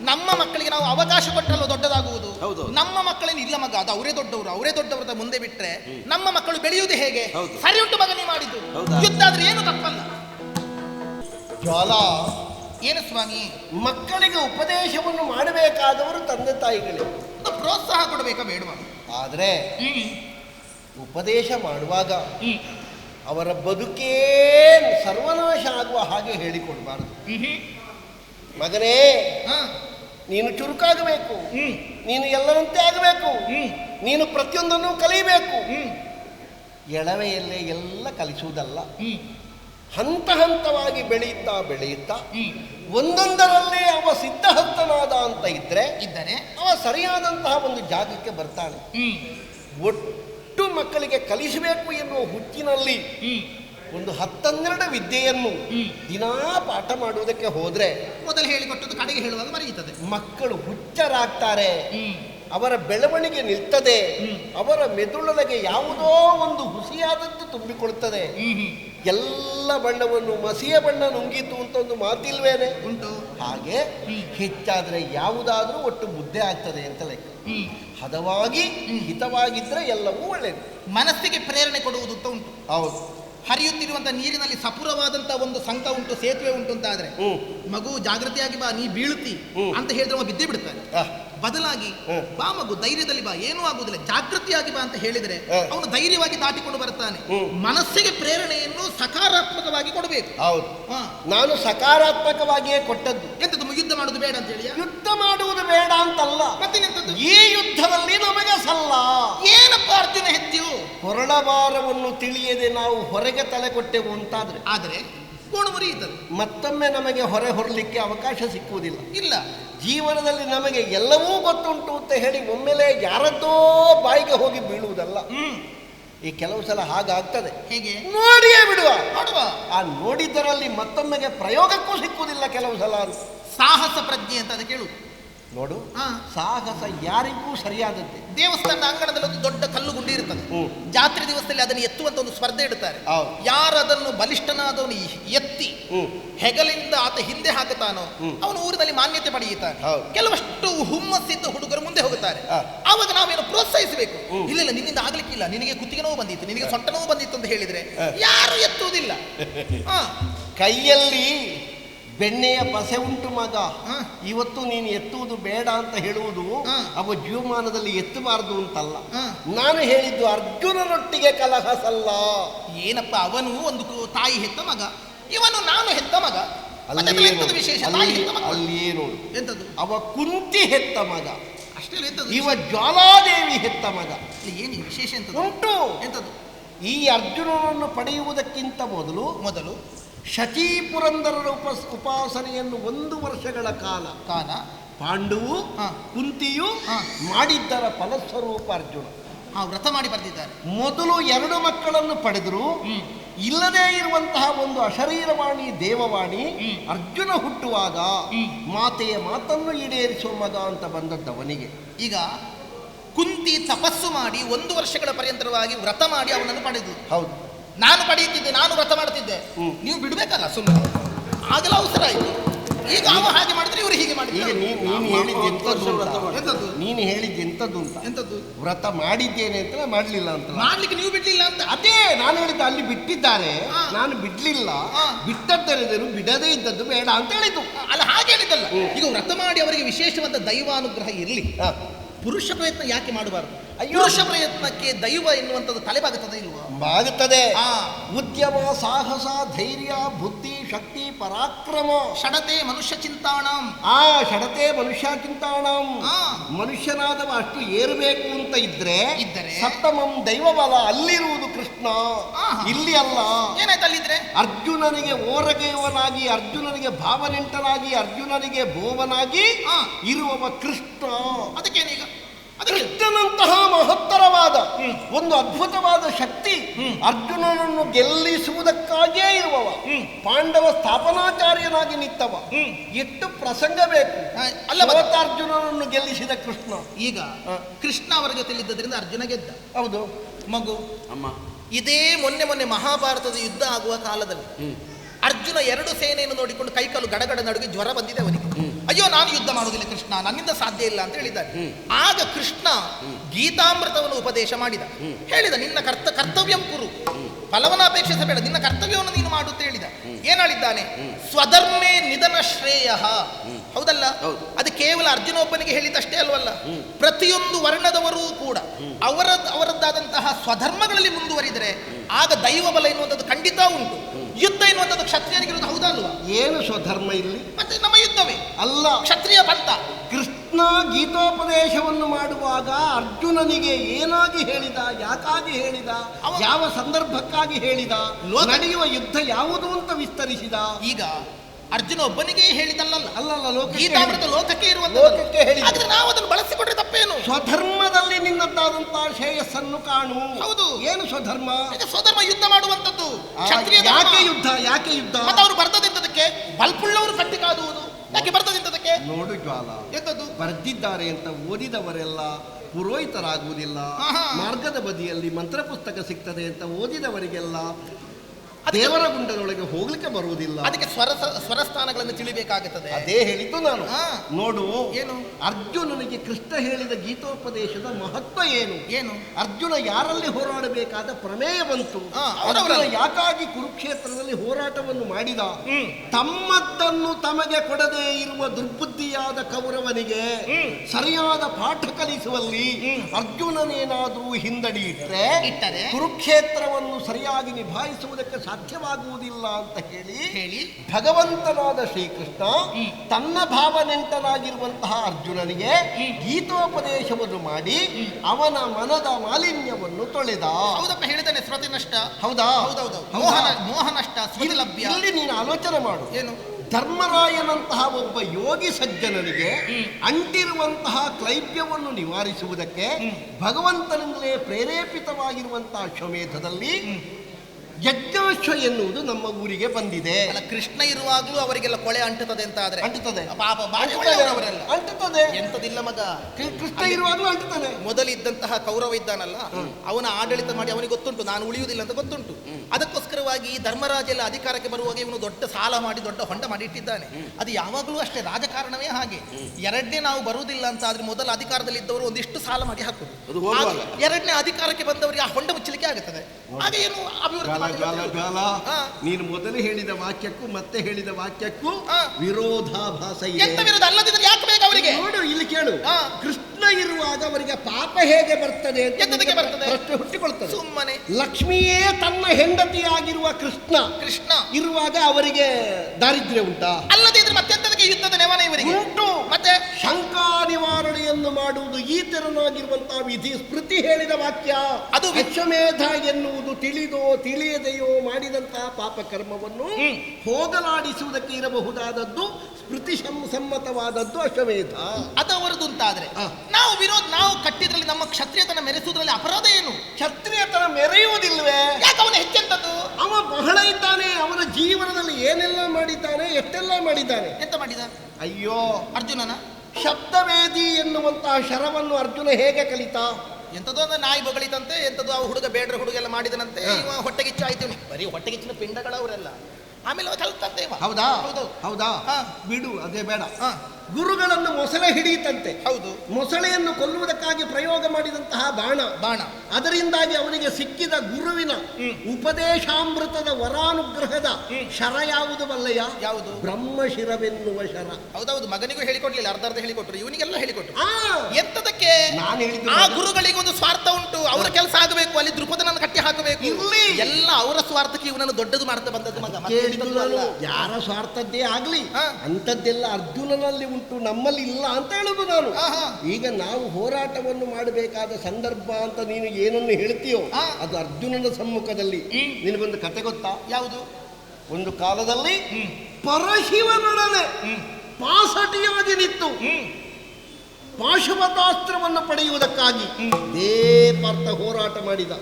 ನಮ್ಮ ಮಕ್ಕಳಿಗೆ ನಾವು ಅವಕಾಶ ಕೊಟ್ಟಲ್ಲ ದೊಡ್ಡದಾಗುವುದು? ನಮ್ಮ ಮಕ್ಕಳೇನು ಇಲ್ಲ ಮಗ ಅದು ಅವರೇ ದೊಡ್ಡವರು ಅವರೇ ದೊಡ್ಡವರ ಮುಂದೆ ಬಿಟ್ರೆ ನಮ್ಮ ಮಕ್ಕಳು ಬೆಳೆಯುವುದು ಹೇಗೆ. ಸರಿ ಉಂಟು ಮಗ ನೀ ಮಾಡಿದ್ದು ಯುದ್ಧ ಆದ್ರೆ ಏನು ತಪ್ಪಲ್ಲ. ಜ್ವಾಲ ಏನು ಸ್ವಾಮಿ? ಮಕ್ಕಳಿಗೆ ಉಪದೇಶವನ್ನು ಮಾಡಬೇಕಾದವರು ತಂದೆ ತಾಯಿಗಳೇ. ಪ್ರೋತ್ಸಾಹ ಕೊಡಬೇಕಾ ಬೇಡವಾ? ಆದರೆ ಉಪದೇಶ ಮಾಡುವಾಗ ಅವರ ಬದುಕೇ ಸರ್ವನಾಶ ಆಗುವ ಹಾಗೆ ಹೇಳಿಕೊಡಬಾರದು. ಮಗನೇ ಹಾ. ನೀನು ಚುರುಕಾಗಬೇಕು. ನೀನು ಎಲ್ಲರಂತೆ ಆಗಬೇಕು. ನೀನು ಪ್ರತಿಯೊಂದನ್ನು ಕಲಿಬೇಕು. ಎಳವೆಯಲ್ಲೇ ಎಲ್ಲ ಕಲಿಸುವುದಲ್ಲ. ಹಂತ ಹಂತವಾಗಿ ಬೆಳೆಯುತ್ತಾ ಬೆಳೆಯುತ್ತಾ ಒಂದೊಂದರಲ್ಲೇ ಅವ ಸಿದ್ಧಹಸ್ತನಾದ ಅಂತ ಇದ್ರೆ ಇದ್ದರೆ? ಅವ ಸರಿಯಾದಂತಹ ಒಂದು ಜಾಗಕ್ಕೆ ಬರ್ತಾನೆ. ಒಟ್ಟು ಮಕ್ಕಳಿಗೆ ಕಲಿಸಬೇಕು ಎನ್ನುವ ಹುಚ್ಚಿನಲ್ಲಿ ಒಂದು ಹತ್ತನ್ನೆರಡು ವಿದ್ಯೆಯನ್ನು. ದಿನಾ ಪಾಠ ಮಾಡುವುದಕ್ಕೆ ಹೋದ್ರೆ ಮೊದಲು ಹೇಳಿಕೊಟ್ಟದ್ದು ಕಡೆಗೆ ಹೇಳುವಾಗ ಮರೆಯುತ್ತದೆ ಮಕ್ಕಳು ಹುಚ್ಚರಾಗ್ತಾರೆ. ಅವರ ಬೆಳವಣಿಗೆ ನಿಲ್ತದೆ. ಅವರ ಮೆದುಳೊಳಗೆ ಯಾವುದೋ ಒಂದು ಹುಸಿಯಾದದ್ದು ತುಂಬಿಕೊಳ್ತದೆ ಹ್ಮ್. ಎಲ್ಲ ಬಣ್ಣವನ್ನು ಮಸಿಯ ಬಣ್ಣ ನುಂಗಿತು ಅಂತ ಒಂದು ಮಾತಿಲ್ವೇನೆ? ಉಂಟು. ಹಾಗೆ. ಹೆಚ್ಚಾದ್ರೆ ಯಾವುದಾದ್ರೂ ಒಟ್ಟು ಮುದ್ದೆ ಆಗ್ತದೆ ಅಂತ ಲೆಕ್ಕ. ಹದವಾಗಿ ಹಿತವಾಗಿದ್ರೆ ಎಲ್ಲವೂ ಒಳ್ಳೆಯದು ಮನಸ್ಸಿಗೆ ಪ್ರೇರಣೆ ಕೊಡುವುದು ಅಂತ ಉಂಟು. ಹೌದು. ಹರಿಯುತ್ತಿರುವಂತ ನೀರಿನಲ್ಲಿ ಸಪುರವಾದಂತ ಒಂದು ಸಂಕ ಉಂಟು ಸೇತುವೆ ಉಂಟು ಅಂತ ಆದ್ರೆ ಮಗು ಜಾಗೃತಿಯಾಗಿ ಬಾ ನೀ ಬೀಳುತ್ತಿ ಅಂತ ಹೇಳಿದ್ರೆ ಬಿದ್ದೇ ಬಿಡ್ತಾನೆ. ಬದಲಾಗಿ. ಬಾ ಮಗು ಧೈರ್ಯದಲ್ಲಿ ಬಾ ಏನೂ ಆಗುದಿಲ್ಲ ಜಾಗೃತಿಯಾಗಿ ಬಾ ಅಂತ ಹೇಳಿದ್ರೆ ಅವನು ಧೈರ್ಯವಾಗಿ ದಾಟಿಕೊಂಡು ಬರ್ತಾನೆ. ಮನಸ್ಸಿಗೆ ಪ್ರೇರಣೆಯನ್ನು ಸಕಾರಾತ್ಮಕವಾಗಿ ಕೊಡಬೇಕು. ಹೌದು. ನಾನು ಸಕಾರಾತ್ಮಕವಾಗಿಯೇ ಕೊಟ್ಟದ್ದು. ಎಂತದ್ದು ಯುದ್ಧ ಮಾಡುದು ಬೇಡ ಅಂತ ಹೇಳಿ ಯುದ್ಧ ಮಾಡುವುದು ಬೇಡ ಅಂತಲ್ಲ. ಮತ್ತೆ ಈ ಯುದ್ಧದಲ್ಲಿ ನಮಗೆ ಸಲ್ಲ. ಏನಪ್ಪ ಅರ್ಜುನ ಹೆಚ್ಚು ಹೊರಳಬಾರವನ್ನು ತಿಳಿಯದೆ ನಾವು ಹೊರಗೆ ತಲೆ ಕೊಟ್ಟೆವು ಅಂತಾದ್ರೆ. ಆದರೆ ಗೋಣು ಮುರಿಯುತ್ತದೆ ಮತ್ತೊಮ್ಮೆ ನಮಗೆ ಹೊರೆ ಹೊರಲಿಕ್ಕೆ ಅವಕಾಶ ಸಿಕ್ಕುವುದಿಲ್ಲ. ಇಲ್ಲ. ಜೀವನದಲ್ಲಿ ನಮಗೆ ಎಲ್ಲವೂ ಗೊತ್ತುಂಟು ಅಂತ ಹೇಳಿ ಒಮ್ಮೆಲೆ ಯಾರದ್ದೋ ಬಾಯಿಗೆ ಹೋಗಿ ಬೀಳುವುದಲ್ಲ. ಹ್ಮ್. ಈ ಕೆಲವು ಸಲ ಹಾಗಾಗ್ತದೆ. ಹೀಗೆ? ನೋಡಿಯೇ ಬಿಡುವ. ನೋಡುವ. ಆ ನೋಡಿದ್ದರಲ್ಲಿ ಮತ್ತೊಮ್ಮೆಗೆ ಪ್ರಯೋಗಕ್ಕೂ ಸಿಕ್ಕುವುದಿಲ್ಲ ಕೆಲವು ಸಲ ಸಾಹಸ ಪ್ರಜ್ಞೆ ಅಂತ ಅದಕ್ಕೆ ಹೇಳುದು ನೋಡು ಸಾಹಸ ಯಾರಿಗೂ ಸರಿಯಾದಂತೆ ದೇವಸ್ಥಾನದ ಅಂಗಣದಲ್ಲಿ ಒಂದು ದೊಡ್ಡ ಕಲ್ಲು ಗುಂಡಿ ಇರ್ತದೆ ಜಾತ್ರೆ ದಿವಸದಲ್ಲಿ ಅದನ್ನು ಎತ್ತುವಂತ ಒಂದು ಸ್ಪರ್ಧೆ ಇಡ್ತಾರೆ. ಯಾರು ಅದನ್ನು ಬಲಿಷ್ಠನಾದವನು ಎತ್ತಿ ಹೆಗಲಿಂದ ಆತ ಹಿಂದೆ ಹಾಕುತ್ತಾನೋ. ಅವನು ಊರಿನಲ್ಲಿ ಮಾನ್ಯತೆ ಪಡೆಯುತ್ತಾನೆ. ಕೆಲವಷ್ಟು ಹುಮ್ಮಸ್ಸಿದ್ದ ಹುಡುಗರು ಮುಂದೆ ಹೋಗುತ್ತಾರೆ. ಆವಾಗ ನಾವೇನು ಪ್ರೋತ್ಸಾಹಿಸಬೇಕು? ಇಲ್ಲ ಇಲ್ಲ ನಿನ್ನಿಂದ ಆಗ್ಲಿಕ್ಕಿಲ್ಲ ನಿನಗೆ ಕುತ್ತಿಗೆ ನೋವು ಬಂದಿತ್ತು. ನಿನಗೆ ಸೊಂಟ ನೋವು ಬಂದಿತ್ತು ಅಂತ ಹೇಳಿದ್ರೆ ಯಾರು ಎತ್ತುವುದಿಲ್ಲ. ಕೈಯಲ್ಲಿ ಬೆಣ್ಣೆಯ ಪಸೆ ಉಂಟು ಮಗ. ಇವತ್ತು ನೀನು ಎತ್ತುವುದು ಬೇಡ ಅಂತ ಹೇಳುವುದು ಅವ ಜೀವಮಾನದಲ್ಲಿ ಎತ್ತಬಾರದು ಅಂತಲ್ಲ. ನಾನು ಹೇಳಿದ್ದು ಅರ್ಜುನನೊಟ್ಟಿಗೆ ಕಲಹಸಲ್ಲ ಏನಪ್ಪ ಅವನು ಒಂದು ತಾಯಿ ಹೆತ್ತ ಮಗ? ಇವನು ನಾನು ಹೆತ್ತ ಮಗ? ಮತ್ತೆ ಅಲ್ಲಿ ಎಂತದು ವಿಶೇಷ? ತಾಯಿ ಅಲ್ಲಿ ಹೆತ್ತ ಮಗ? ಅಲ್ಲಿಯೇ ನೋಡು ಎಂತದ್ದು ಅವ ಕುಂತಿ ಹೆತ್ತ ಮಗ. ಇವ ಜ್ವಾಲಾದೇವಿ ಹೆತ್ತ ಮಗ. ಏನು ವಿಶೇಷ ಉಂಟು. ಎಂತದ್ದು ಈ ಅರ್ಜುನನನ್ನು ಪಡೆಯುವುದಕ್ಕಿಂತ ಮೊದಲು ಮೊದಲು ಶಚೀ ಪುರಂದರರ ಉಪ ಉಪಾಸನೆಯನ್ನು ಒಂದು ವರ್ಷಗಳ ಕಾಲ ಕಾಲ. ಪಾಂಡುವು. ಕುಂತಿಯು. ಮಾಡಿದ್ದರ ಫಲಸ್ವರೂಪ ಅರ್ಜುನ. ಆ ವ್ರತ ಮಾಡಿ ಬರ್ತಿದ್ದಾರೆ ಮೊದಲು ಎರಡು ಮಕ್ಕಳನ್ನು ಪಡೆದರು. ಇಲ್ಲದೇ ಇರುವಂತಹ ಒಂದು ಅಶರೀರವಾಣಿ ದೇವವಾಣಿ ಅರ್ಜುನ ಹುಟ್ಟುವಾಗ ಮಾತೆಯ ಮಾತನ್ನು ಈಡೇರಿಸುವ ಮಗ ಅಂತ ಬಂದದ್ದವನಿಗೆ ಈಗ ಕುಂತಿ ತಪಸ್ಸು ಮಾಡಿ ಒಂದು ವರ್ಷಗಳ ಪರ್ಯಂತರವಾಗಿ ವ್ರತ ಮಾಡಿ ಅವನನ್ನು ಪಡೆದು. ಹೌದು. ನಾನು ಪಡೆಯುತ್ತಿದ್ದೆ ನಾನು ವ್ರತ ಮಾಡ್ತಿದ್ದೆ. ನೀವು ಬಿಡ್ಬೇಕಲ್ಲ ಸುಮ್ಮನೆ ಆಗಲ್ಲ ಅವಸರ ಆಯ್ತು ಈಗ ಅವ ಹಾಗೆ ಮಾಡಿದ್ರೆ ಇವರು ಹೀಗೆ ಈಗ ಮಾಡಿದ್ರು ನೀ- ನೀನು ಹೇಳಿದ್ದು ಎಂಥದ್ದು ಅಂತ. ಎಂತದ್ದು ನೀನು ಹೇಳಿದ್ದು ಎಂಥದ್ದು ಅಂತ. ಎಂತದ್ದು ವ್ರತ ಮಾಡಿದ್ದೇನೆ ಅಂತ ಮಾಡಲಿಲ್ಲ ಅಂತ ಮಾಡ್ಲಿಕ್ಕೆ ನೀವು ಬಿಡ್ಲಿಲ್ಲ ಅಂತ. ಅದೇ ನಾನು ಹೇಳಿದ್ದು ಅಲ್ಲಿ ಬಿಟ್ಟಿದ್ದಾರೆ. ನಾನು ಬಿಡ್ಲಿಲ್ಲ. ಬಿಟ್ಟದ್ದರೆದರು ಬಿಡದೇ ಇದ್ದದ್ದು ಬೇಡ ಅಂತ ಹೇಳಿದ್ದು. ಅಲ್ಲ ಹಾಗೆ ಹೇಳಿದ್ದಲ್ಲ. ಈಗ ವ್ರತ ಮಾಡಿ ಅವರಿಗೆ ವಿಶೇಷವಾದ ದೈವಾನುಗ್ರಹ ಇರಲಿ. ಪುರುಷ ಪ್ರಯತ್ನ ಯಾಕೆ ಮಾಡಬಾರದು. ಪುರುಷ ಪ್ರಯತ್ನಕ್ಕೆ ದೈವ ಎನ್ನುವಂಥದ್ದು ತಲೆಬಾಗುತ್ತದೆ ಇಲ್ವಾ? ಬಾಗುತ್ತದೆ. ಉದ್ಯಮ ಸಾಹಸ ಧೈರ್ಯ ಬುದ್ಧಿ ಶಕ್ತಿ ಪರಾಕ್ರಮ. ಷಡತೆ ಮನುಷ್ಯ ಚಿಂತಾಣಂ. ಆ ಷಡತೆ ಮನುಷ್ಯ ಚಿಂತಾಣಂ. ಮನುಷ್ಯನಾದವ ಅಷ್ಟು ಏರಬೇಕು ಅಂತ ಇದ್ರೆ ಇದ್ದರೆ? ಸಪ್ತಮಂ ದೈವಬಲ ಅಲ್ಲಿರುವುದು ಕೃಷ್ಣ. ಇಲ್ಲಿ ಅಲ್ಲ. ಏನಾಯ್ತು ಅಲ್ಲಿದ್ರೆ? ಅರ್ಜುನನಿಗೆ ಓರಗೆಯವನಾಗಿ ಅರ್ಜುನನಿಗೆ ಭಾವನೆಂಟನಾಗಿ ಅರ್ಜುನನಿಗೆ ಭೋವನಾಗಿ. ಇರುವವ ಕೃಷ್ಣ. ಅದಕ್ಕೇನೀಗ? ಅದಕ್ಕೆ ಕೃಷ್ಣನಂತಹ ಮಹತ್ತರವಾದ ಒಂದು ಅದ್ಭುತವಾದ ಶಕ್ತಿ ಅರ್ಜುನನನ್ನು ಗೆಲ್ಲಿಸುವುದಕ್ಕಾಗಿಯೇ ಇರುವವ ಪಾಂಡವ ಸ್ಥಾಪನಾಚಾರ್ಯನಾಗಿ ನಿಂತವ ಎಷ್ಟು ಪ್ರಸಂಗ ಬೇಕು. ಅಲ್ಲ? ಅರ್ಜುನನನ್ನು ಗೆಲ್ಲಿಸಿದ ಕೃಷ್ಣ. ಈಗ. ಕೃಷ್ಣ ಅವರ ಜೊತೆಲಿದ್ದರಿಂದ ಅರ್ಜುನ ಗೆದ್ದ. ಹೌದು. ಮಗು. ಅಮ್ಮ. ಇದೇ ಮೊನ್ನೆ ಮೊನ್ನೆ ಮಹಾಭಾರತದ ಯುದ್ಧ ಆಗುವ ಕಾಲದಲ್ಲಿ ಅರ್ಜುನ ಎರಡು ಸೇನೆಯನ್ನು ನೋಡಿಕೊಂಡು ಕೈಕಾಲು ಗಡಗಡ ನಡುಗಿ ಜ್ವರ ಬಂದಿದೆ ಅವನಿಗೆ. ಅಯ್ಯೋ ನಾನು ಯುದ್ಧ ಮಾಡುವುದಿಲ್ಲ ಕೃಷ್ಣ ನನ್ನಿಂದ ಸಾಧ್ಯ ಇಲ್ಲ ಅಂತ ಹೇಳಿದ್ದಾರೆ. ಆಗ ಕೃಷ್ಣ ಗೀತಾಮೃತವನ್ನು ಉಪದೇಶ ಮಾಡಿದ. ಹೇಳಿದ ನಿನ್ನ ಕರ್ತ ಕರ್ತವ್ಯಂ ಕುರು. ಫಲವನ್ನು ಅಪೇಕ್ಷಿಸಬೇಡ ನಿನ್ನ ಕರ್ತವ್ಯವನ್ನು ನೀನು ಮಾಡು ಅಂತ ಹೇಳಿದ. ಏನಾಳಿದ್ದಾನೆ? ಸ್ವಧರ್ಮೇ ನಿಧನ ಶ್ರೇಯ. ಹೌದಲ್ಲ? ಅದು ಕೇವಲ ಅರ್ಜುನ ಒಬ್ಬನಿಗೆ ಹೇಳಿದಷ್ಟೇ ಅಲ್ವಲ್ಲ? ಪ್ರತಿಯೊಂದು ವರ್ಣದವರೂ ಕೂಡ ಅವರ ಅವರದ್ದಾದಂತಹ ಸ್ವಧರ್ಮಗಳಲ್ಲಿ ಮುಂದುವರಿದರೆ ಆಗ ದೈವ ಬಲ ಎನ್ನುವಂಥದ್ದು ಖಂಡಿತ ಉಂಟು. ಯುದ್ಧ ಎನ್ನುವಂಥದ್ದು ಕ್ಷತ್ರಿಯನಿಗಿರೋದು ಹೌದಾ ಅಲ್ವಾ ಏನು ಸ್ವಧರ್ಮ ಇಲ್ಲಿ? ಮತ್ತೆ ನಮ್ಮ ಯುದ್ಧವೇ? ಅಲ್ಲ. ಕ್ಷತ್ರಿಯ ಪಂಥ. ಕೃಷ್ಣ ಗೀತೋಪದೇಶವನ್ನು ಮಾಡುವಾಗ ಅರ್ಜುನನಿಗೆ ಏನಾಗಿ ಹೇಳಿದ ಯಾಕಾಗಿ ಹೇಳಿದ ಯಾವ ಸಂದರ್ಭಕ್ಕಾಗಿ ಹೇಳಿದ ನಡೆಯುವ ಯುದ್ಧ ಯಾವುದು ಅಂತ ವಿಸ್ತರಿಸಿದ? ಈಗ ಅರ್ಜುನ ಒಬ್ಬನಿಗೆ ಹೇಳಿದಲ್ಲ ಅಲ್ಲಲ್ಲ ಗೀತಾಮೃತ. ಲೋಕಕ್ಕೆ ಲೋಕಕ್ಕೆ. ಆದ್ರೆ ನಾವು ಅದನ್ನು ಬಳಸಿಕೊಂಡ್ರೆ ತಪ್ಪೇನು? ಸ್ವಧರ್ಮದಲ್ಲಿ ನಿನ್ನದ್ದಾದಂತಹ ಶ್ರೇಯಸ್ಸನ್ನು ಕಾಣು. ಹೌದು. ಏನು ಸ್ವಧರ್ಮ? ಸ್ವಧರ್ಮ ಯುದ್ಧ ಮಾಡುವಂತದ್ದು ಕ್ಷತ್ರಿಯ ಯಾಕೆ ಯುದ್ಧ? ಯಾಕೆ ಯುದ್ಧ? ಮತ್ತೆ ಅವರು ಬರ್ತದಿಂತದಕ್ಕೆ ಬಲ್ಪುಳ್ಳವರು ಕಟ್ಟಿ ಕಾದುವುದು. ಯಾಕೆ ಬರ್ತದಿಂತದಕ್ಕೆ ನೋಡು ಜ್ವಾಲ. ಎಂತದ್ದು ಬರ್ದಿದ್ದಾರೆ ಅಂತ ಓದಿದವರೆಲ್ಲ ಪುರೋಹಿತರಾಗುವುದಿಲ್ಲ. ಮಾರ್ಗದ ಬದಿಯಲ್ಲಿ ಮಂತ್ರ ಪುಸ್ತಕ ಸಿಗ್ತದೆ ಅಂತ ಓದಿದವರಿಗೆಲ್ಲ ದೇವರ ಗುಂಡನೊಳಗೆ ಹೋಗ್ಲಿಕ್ಕೆ ಬರುವುದಿಲ್ಲ ಅದಕ್ಕೆ ಸ್ವರ ಸ್ವರಸ್ಥಾನಗಳನ್ನು ತಿಳಿಬೇಕಾಗುತ್ತದೆ ಅದೇ ಹೇಳಿದ್ದು ನಾನು. ನೋಡು ಏನು? ಅರ್ಜುನನಿಗೆ ಕೃಷ್ಣ ಹೇಳಿದ ಗೀತೋಪದೇಶದ ಮಹತ್ವ ಏನು ಏನು ಅರ್ಜುನ ಯಾರಲ್ಲಿ ಹೋರಾಡಬೇಕಾದ ಪ್ರಮೇಯ ಬಂತು. ಯಾಕಾಗಿ ಕುರುಕ್ಷೇತ್ರದಲ್ಲಿ ಹೋರಾಟವನ್ನು ಮಾಡಿದ. ತಮ್ಮದ್ದನ್ನು ತಮಗೆ ಕೊಡದೇ ಇರುವ ದುರ್ಬುದ್ಧಿಯಾದ ಕೌರವನಿಗೆ ಸರಿಯಾದ ಪಾಠ ಕಲಿಸುವಲ್ಲಿ ಅರ್ಜುನನೇನಾದರೂ ಹಿಂದಡಿ ಇಟ್ಟರೆ? ಕುರುಕ್ಷೇತ್ರವನ್ನು ಸರಿಯಾಗಿ ನಿಭಾಯಿಸುವುದಕ್ಕೆ ಸಾಧ್ಯವಾಗುವುದಿಲ್ಲ ಅಂತ ಹೇಳಿ ಹೇಳಿ. ಭಗವಂತನಾದ ಶ್ರೀಕೃಷ್ಣ ತನ್ನ ಭಾವನೆಂಟನಾಗಿರುವಂತಹ ಅರ್ಜುನನಿಗೆ ಗೀತೋಪದೇಶವನ್ನು ಮಾಡಿ ಅವನ ಮನದ ಮಾಲಿನ್ಯವನ್ನು ತೊಳೆದ. ಹೌದಪ್ಪ ಹೇಳಿದಾನೆ ಸ್ಮೃತಿ ನಷ್ಟ. ಹೌದಾ? ಹೌದೌದು. ಹೌದಾ? ಮೋಹನ ಮೋಹನಷ್ಟ ಸ್ಮೃತಿ ಲಭ್ಯ. ಇಲ್ಲಿ ನೀನು ಆಲೋಚನೆ ಮಾಡು. ಏನು? ಧರ್ಮರಾಯನಂತಹ ಒಬ್ಬ ಯೋಗಿ ಸಜ್ಜನನಿಗೆ ಅಂಟಿರುವಂತಹ ಕ್ಲೈಬ್ಯವನ್ನು ನಿವಾರಿಸುವುದಕ್ಕೆ ಭಗವಂತನಿಂದಲೇ ಪ್ರೇರೇಪಿತವಾಗಿರುವಂತಹ ಅಶ್ವಮೇಧದಲ್ಲಿ ಯಜ್ಞಾಶ್ವ ಎನ್ನುವುದು ನಮ್ಮ ಊರಿಗೆ ಬಂದಿದೆ. ಅಲ್ಲ ಕೃಷ್ಣ ಇರುವಾಗಲೂ ಅವರಿಗೆಲ್ಲ ಕೊಳೆ ಅಂಟುತ್ತದೆ ಅಂತ ಆದ್ರೆ ಅಂಟುತ್ತದೆ ಪಾಪ ಬಾರಿ ಅಂಟುತ್ತದೆ. ಎಂತದಿಲ್ಲ ಮಗ. ಕೃಷ್ಣ ಇರುವಾಗಲೂ ಅಂಟುತ್ತದೆ ಮೊದಲಿದ್ದಂತಹ ಕೌರವ ಇದ್ದಾನಲ್ಲ ಅವನ ಆಡಳಿತ ಮಾಡಿ ಅವನಿಗೆ ಗೊತ್ತುಂಟು. ನಾನು ಉಳಿಯುವುದಿಲ್ಲ ಅಂತ ಗೊತ್ತುಂಟು. ಅದಕ್ಕೋಸ್ಕರವಾಗಿ ಧರ್ಮರಾಜ ಎಲ್ಲ ಅಧಿಕಾರಕ್ಕೆ ಬರುವಾಗ ಇವನು ದೊಡ್ಡ ಸಾಲ ಮಾಡಿ ದೊಡ್ಡ ಹೊಂಡ ಮಾಡಿ ಇಟ್ಟಿದ್ದಾನೆ. ಅದು ಯಾವಾಗಲೂ ಅಷ್ಟೇ ರಾಜಕಾರಣವೇ ಹಾಗೆ. ಎರಡನೇ ನಾವು ಬರುವುದಿಲ್ಲ ಅಂತ ಆದ್ರೆ ಮೊದಲ ಅಧಿಕಾರದಲ್ಲಿ ಇದ್ದವರು ಒಂದಿಷ್ಟು ಸಾಲ ಮಾಡಿ ಹಾಕುದು. ಎರಡನೇ ಅಧಿಕಾರಕ್ಕೆ ಬಂದವರಿಗೆ ಆ ಹೊಂಡ ಮುಚ್ಚಲಿಕ್ಕೆ ಆಗುತ್ತದೆ. ಅದೇನು ಅಭಿವೃದ್ಧಿ ಜ್ವಾಲ ಜ್ವಾಲ. ನೀನು ಮೊದಲು ಹೇಳಿದ ವಾಕ್ಯಕ್ಕೂ ಮತ್ತೆ ಹೇಳಿದ ವಾಕ್ಯಕ್ಕೂ. ವಿರೋಧಾಭಾಸ ಎಂತ ಇದೆ ವಿರೋಧ? ಅಲ್ಲದಿದ್ರೆ ಯಾಕೆ ಬೇಕು ಅವರಿಗೆ? ನೋಡು ಇಲ್ಲಿ ಕೇಳು. ಹಾ. ಕೃಷ್ಣ ಇರುವಾಗ ಅವರಿಗೆ ಪಾಪ ಹೇಗೆ ಬರ್ತದೆ ಅಂತ ಎಂತದಕ್ಕೆ ಬರ್ತದೆ? ಪ್ರಶ್ನೆ ಹುಟ್ಟಿಕೊಳ್ತದೆ. ಸುಮ್ಮನೆ. ಲಕ್ಷ್ಮಿಯೇ ತನ್ನ ಹೆಂಡತಿಯಾಗಿರುವ ಕೃಷ್ಣ ಕೃಷ್ಣ. ಇರುವಾಗ ಅವರಿಗೆ ದಾರಿದ್ರ್ಯ ಉಂಟಾ? ಅಲ್ಲದಿದ್ರೆ ಮತ್ತೆಂತದಕ್ಕೆ ಯುದ್ಧದ ನೆವನ ಇವರಿಗೆ? ಉಂಟು ಶಂಕಾ ನಿವಾರಣೆಯನ್ನು ಮಾಡುವುದು ಈ ತೆರನಾಗಿರುವಂತಹ ವಿಧಿ ಸ್ಮೃತಿ ಹೇಳಿದ ವಾಕ್ಯ. ಅದು ವಿಶ್ವಮೇಧ ಎನ್ನುವುದು ತಿಳಿದೋ ತಿಳಿಯದೆಯೋ ಮಾಡಿದಂತಹ ಪಾಪ ಕರ್ಮವನ್ನು ಹೋಗಲಾಡಿಸುವುದಕ್ಕೆ ಇರಬಹುದಾದದ್ದು ಸ್ಮೃತಿ ಸಮ್- ಸಮ್ಮತವಾದದ್ದು ಅಶ್ವಮೇಧ. ಅದು ಅವರದ್ದು ಅಂತಾದ್ರೆ ನಾವು ವಿರೋಧ ನಾವು ಕಟ್ಟಿದ್ರಲ್ಲಿ ನಮ್ಮ ಕ್ಷತ್ರಿಯತನ ಮೆರೆಸುವುದರಲ್ಲಿ ಅಪರಾಧ ಏನು? ಕ್ಷತ್ರಿಯತನ ಮೆರೆಯುವುದಿಲ್ವೇ ಯಾಕೆ ಅವನ ಹೆಚ್ಚೆಂತದ್ದು? ಅವ ಬಹಳ ಇದ್ದಾನೆ ಅವನ ಜೀವನದಲ್ಲಿ ಏನೆಲ್ಲ ಮಾಡಿದ್ದಾನೆ ಎಷ್ಟೆಲ್ಲ ಮಾಡಿದ್ದಾನೆ? ಎಂತ ಮಾಡಿದ ಅಯ್ಯೋ ಅರ್ಜುನನ ಶಬ್ದವೇದಿ ಎನ್ನುವಂತಹ ಶರವನ್ನು ಅರ್ಜುನ ಹೇಗೆ ಕಲಿತ? ಎಂತದೋ ಒಂದು ನಾಯಿ ಬಗಳಿತಂತೆ ಎಂತದೋ ಆ ಹುಡುಗ ಬೇಡ್ರ ಹುಡುಗ ಎಲ್ಲ ಮಾಡಿದನಂತೆ ಇವ ಹೊಟ್ಟೆಗಿಚ್ಚು ಆಯ್ತು. ಬರೀ ಹೊಟ್ಟೆಗಿಚ್ಚಿನ ಪಿಂಡಗಳವರೆಲ್ಲ. ಆಮೇಲೆ ಅವ ಕಲ್ತಂತೆ ಇವ. ಹೌದಾ? ಹೌದು. ಹೌದಾ. ಬಿಡು ಅದೇ ಬೇಡ. ಹಾ. ಗುರುಗಳನ್ನು ಮೊಸಳೆ ಹಿಡಿಯಿತಂತೆ. ಹೌದು. ಮೊಸಳೆಯನ್ನು ಕೊಲ್ಲುವುದಕ್ಕಾಗಿ ಪ್ರಯೋಗ ಮಾಡಿದಂತಹ ಬಾಣ. ಬಾಣ. ಅದರಿಂದಾಗಿ ಅವನಿಗೆ ಸಿಕ್ಕಿದ ಗುರುವಿನ ಉಪದೇಶಾಮೃತದ ವರಾನುಗ್ರಹದ ಶರ ಯಾವುದು ಬಲ್ಲಯ್ಯ ಯಾವುದು? ಬ್ರಹ್ಮಶಿರವೆನ್ನುವ ಶರ. ಹೌದೌದು ಮಗನಿಗೂ ಹೇಳಿಕೊಡ್ಲಿಲ್ಲ ಅರ್ಧ ಅರ್ಧ ಹೇಳಿಕೊಟ್ರು ಇವನಿಗೆಲ್ಲ ಹೇಳಿಕೊಟ್ರು. ಆ! ಎಂತದಕ್ಕೆ ನಾನು ಹೇಳಿದ್ದು ಆ ಗುರುಗಳಿಗೆ ಒಂದು ಸ್ವಾರ್ಥ ಉಂಟು ಅವರ ಕೆಲಸ ಆಗಬೇಕು ಅಲ್ಲಿ ದೃಪದನನ್ನು ಕಟ್ಟಿ ಹಾಕಬೇಕು. ಇಲ್ಲಿ ಎಲ್ಲ ಅವರ ಸ್ವಾರ್ಥಕ್ಕೆ ಇವನನ್ನು ದೊಡ್ಡದು ಮಾಡ್ತಾ ಬಂದದ್ದು ಮಗ. ಯಾರ ಸ್ವಾರ್ಥದ್ದೇ ಆಗ್ಲಿ. ಅಂತದ್ದೆಲ್ಲ ಅರ್ಜುನನಲ್ಲಿ ಉಂಟು. ನಮ್ಮಲ್ಲಿ ಇಲ್ಲ ಅಂತ ಹೇಳುದು ನಾನು. ಈಗ ನಾವು ಹೋರಾಟವನ್ನು ಮಾಡಬೇಕಾದ ಸಂದರ್ಭ ಅಂತ ನೀನು ಏನನ್ನು ಹೇಳ್ತೀಯೋ. ಅದು ಅರ್ಜುನನ ಸಮ್ಮುಖದಲ್ಲಿ. ನಿನಗೊಂದು ಕತೆ ಗೊತ್ತಾ? ಯಾವುದು? ಒಂದು ಕಾಲದಲ್ಲಿ ಪರಶಿವನೊಡನೆ ಪಾಸಟಿಯಾಗಿ ನಿಂತು. ಪಾಶುಪತಾಸ್ತ್ರವನ್ನು ಪಡೆಯುವುದಕ್ಕಾಗಿ ದೇ ಪಾರ್ಥ ಹೋರಾಟ ಮಾಡಿದ.